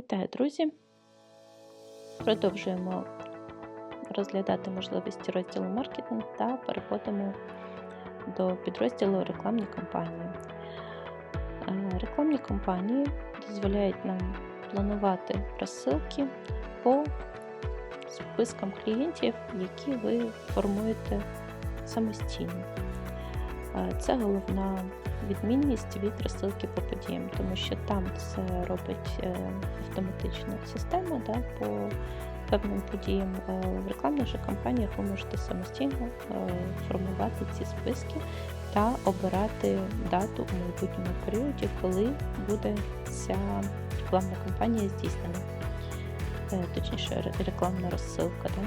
Вітаю, друзі! Продовжуємо розглядати можливості розділу маркетинг та переходимо до підрозділу рекламні кампанії. Е, Рекламні кампанії дозволяють нам планувати розсилки по спискам клієнтів, які ви формуєте самостійно. Е, Це головна відмінність від розсилки по подіям, тому що там це робить е, автоматично система да, по певним подіям. Е, В рекламних же кампаніях ви можете самостійно е, формувати ці списки та обирати дату у майбутньому періоді, коли буде ця рекламна кампанія здійснена. Точніше, рекламна розсилка. Да?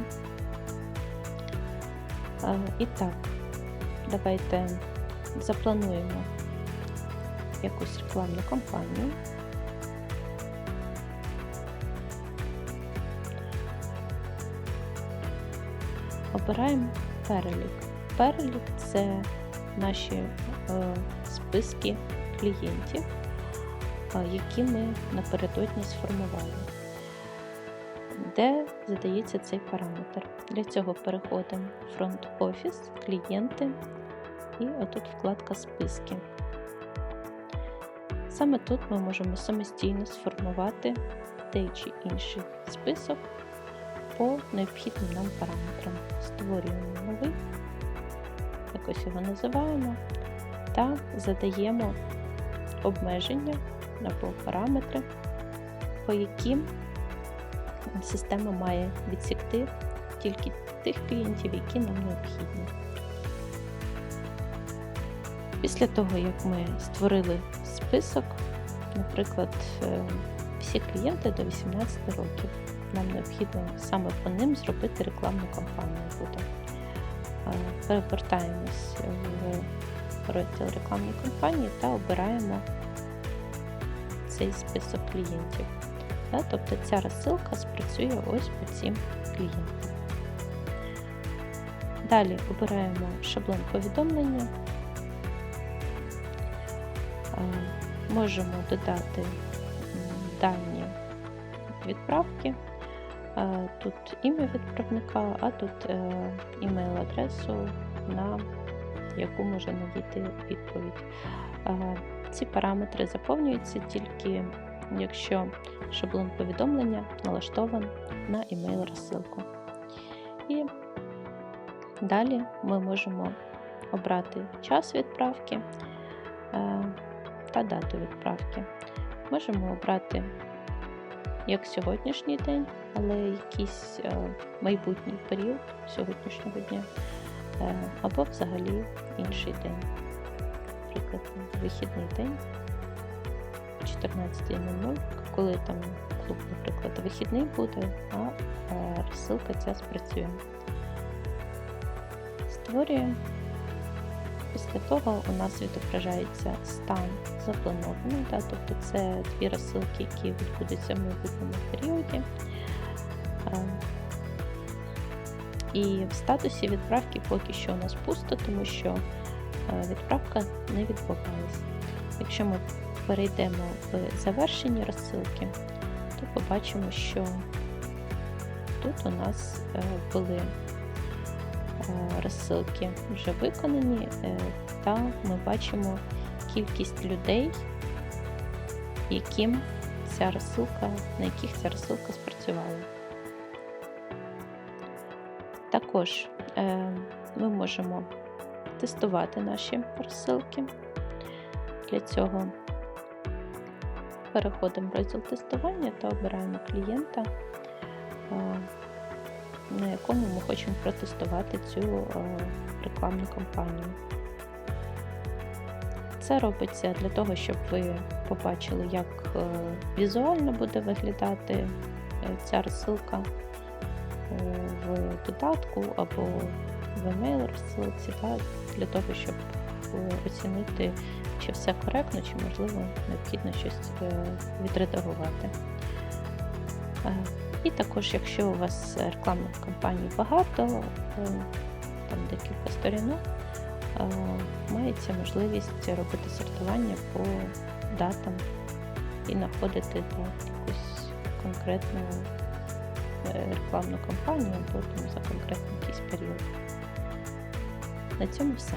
І так, давайте заплануємо якусь рекламну кампанію. Обираємо перелік. Перелік це наші е, списки клієнтів, е, які ми напередодні сформували. Де задається цей параметр? Для цього переходимо в фронт офіс, клієнти і отут вкладка списки. Саме тут ми можемо самостійно сформувати той чи інший список по необхідним нам параметрам. Створюємо новий, якось його називаємо, та задаємо обмеження або параметри, по яким система має відсікти тільки тих клієнтів, які нам необхідні. Після того, як ми створили список, наприклад, е, всі клієнти до 18 років, нам необхідно саме по ним зробити рекламну кампанію буде. Перевертаємось в розділ рекламної кампанії та обираємо цей список клієнтів. Тобто ця розсилка спрацює ось по цим клієнтам. Далі обираємо шаблон повідомлення. Е, Можемо додати дані відправки. Е, Тут ім'я відправника, а тут е, імейл-адресу, на яку може надійти відповідь. Ці параметри заповнюються тільки якщо шаблон повідомлення налаштований на імейл розсилку. І далі ми можемо обрати час відправки та дату відправки. Можемо обрати як сьогоднішній день, але якийсь е, майбутній період сьогоднішнього дня, е, або взагалі інший день. Наприклад, вихідний день 14.00, коли там клуб, наприклад, вихідний буде, а е, розсилка ця спрацює. Створюємо. Після того у нас відображається стан запланований, да, тобто це дві розсилки, які відбудуться в майбутньому періоді. Е, І в статусі відправки поки що у нас пусто, тому що е, відправка не відбувалась. Якщо ми перейдемо в завершені розсилки, то побачимо, що тут у нас е, були розсилки вже виконані, е, та ми бачимо кількість людей, яким ця розсилка, на яких ця розсилка спрацювала. Також е, ми можемо тестувати наші розсилки. Для цього переходимо в розділ тестування та обираємо клієнта, е, на якому ми хочемо протестувати цю е, рекламну кампанію. Це робиться для того, щоб ви побачили, як е, візуально буде виглядати е, ця розсилка в додатку або в емейл розсилці, для того, щоб оцінити, чи все коректно, чи можливо необхідно щось відредагувати. І також, якщо у вас рекламних кампаній багато, е, там декілька сторінок, е, мається можливість робити сортування по датам і знаходити так, якусь конкретну е, рекламну кампанію або там, за конкретний якийсь період. На цьому все.